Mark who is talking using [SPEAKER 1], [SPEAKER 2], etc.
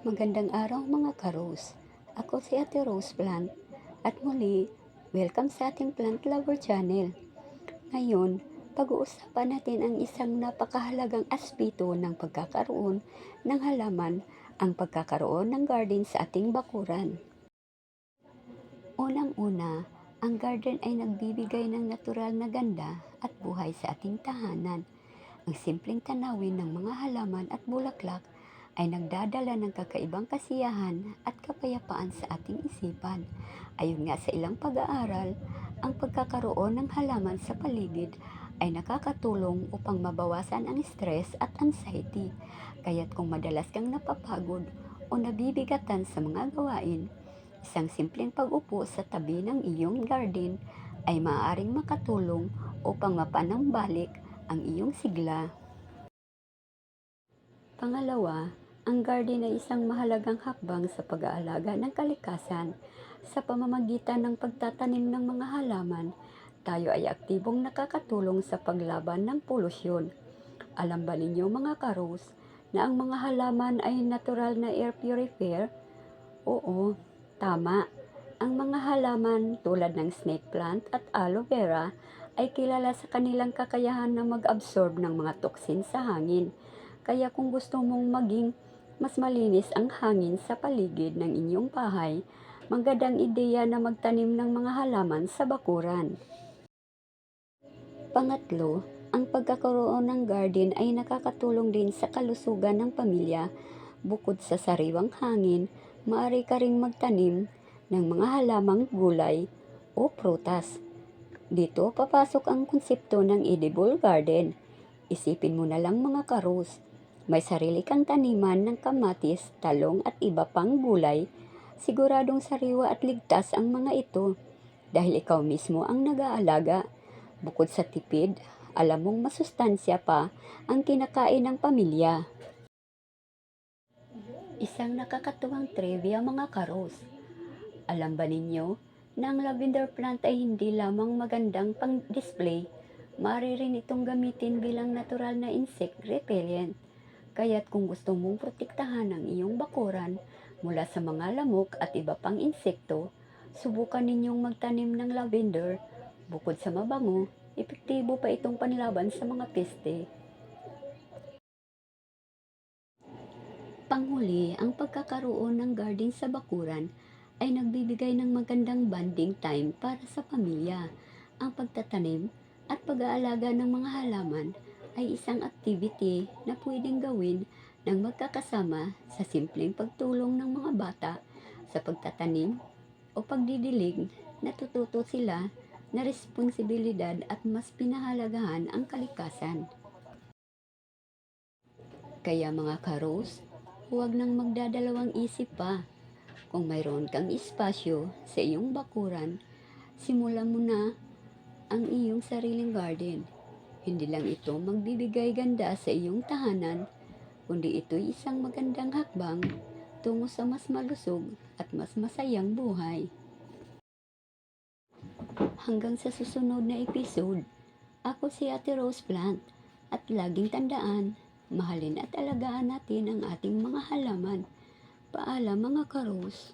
[SPEAKER 1] Magandang araw mga karos. Ako si Ate Rose Plant at muli, welcome sa ating Plant Lover Channel. Ngayon, pag-uusapan natin ang isang napakahalagang aspeto ng pagkakaroon ng halaman, ang pagkakaroon ng garden sa ating bakuran. Unang-una, ang garden ay nagbibigay ng natural na ganda at buhay sa ating tahanan. Ang simpleng tanawin ng mga halaman at bulaklak ay nagdadala ng kakaibang kasiyahan at kapayapaan sa ating isipan. Ayon nga sa ilang pag-aaral, ang pagkakaroon ng halaman sa paligid ay nakakatulong upang mabawasan ang stress at anxiety. Kaya't kung madalas kang napapagod o nabibigatan sa mga gawain, isang simpleng pag-upo sa tabi ng iyong garden ay maaaring makatulong upang mapanambalik ang iyong sigla. Pangalawa, ang garden ay isang mahalagang hakbang sa pag-aalaga ng kalikasan. Sa pamamagitan ng pagtatanim ng mga halaman, tayo ay aktibong nakakatulong sa paglaban ng polusyon. Alam ba ninyo mga karos na ang mga halaman ay natural na air purifier? Oo, tama. Ang mga halaman tulad ng snake plant at aloe vera ay kilala sa kanilang kakayahan na mag-absorb ng mga toksin sa hangin. Kaya kung gusto mong maging mas malinis ang hangin sa paligid ng inyong bahay, magandang ideya na magtanim ng mga halaman sa bakuran. Pangatlo, ang pagkakaroon ng garden ay nakakatulong din sa kalusugan ng pamilya. Bukod sa sariwang hangin, maaari ka ring magtanim ng mga halamang gulay o prutas. Dito papasok ang konsepto ng edible garden. Isipin mo na lang mga karos, may sarili kang taniman ng kamatis, talong at iba pang gulay, siguradong sariwa at ligtas ang mga ito dahil ikaw mismo ang nag-aalaga. Bukod sa tipid, alam mong masustansya pa ang kinakain ng pamilya. Isang nakakatuwang trivia mga karos. Alam ba ninyo na ang lavender plant ay hindi lamang magandang pang-display, maaari rin itong gamitin bilang natural na insect repellent. Kaya't kung gusto mong protektahan ang iyong bakuran mula sa mga lamok at iba pang insekto, subukan ninyong magtanim ng lavender. Bukod sa mabango, epektibo pa itong panlaban sa mga peste. Panghuli, ang pagkakaroon ng garden sa bakuran ay nagbibigay ng magandang bonding time para sa pamilya. Ang pagtatanim at pag-aalaga ng mga halaman ay isang activity na pwedeng gawin ng magkakasama sa simpleng pagtulong ng mga bata sa pagtatanim o pagdidilig natututo sila na responsibilidad at mas pinahalagahan ang kalikasan. Kaya mga karos, huwag nang magdadalawang isip pa. Kung mayroon kang espasyo sa iyong bakuran, simulan mo na ang iyong sariling garden. Hindi lang ito magbibigay ganda sa iyong tahanan, kundi ito'y isang magandang hakbang tungo sa mas malusog at mas masayang buhay. Hanggang sa susunod na episode, ako si Ate Rose Plant at laging tandaan, mahalin at alagaan natin ang ating mga halaman. Paalam mga karos.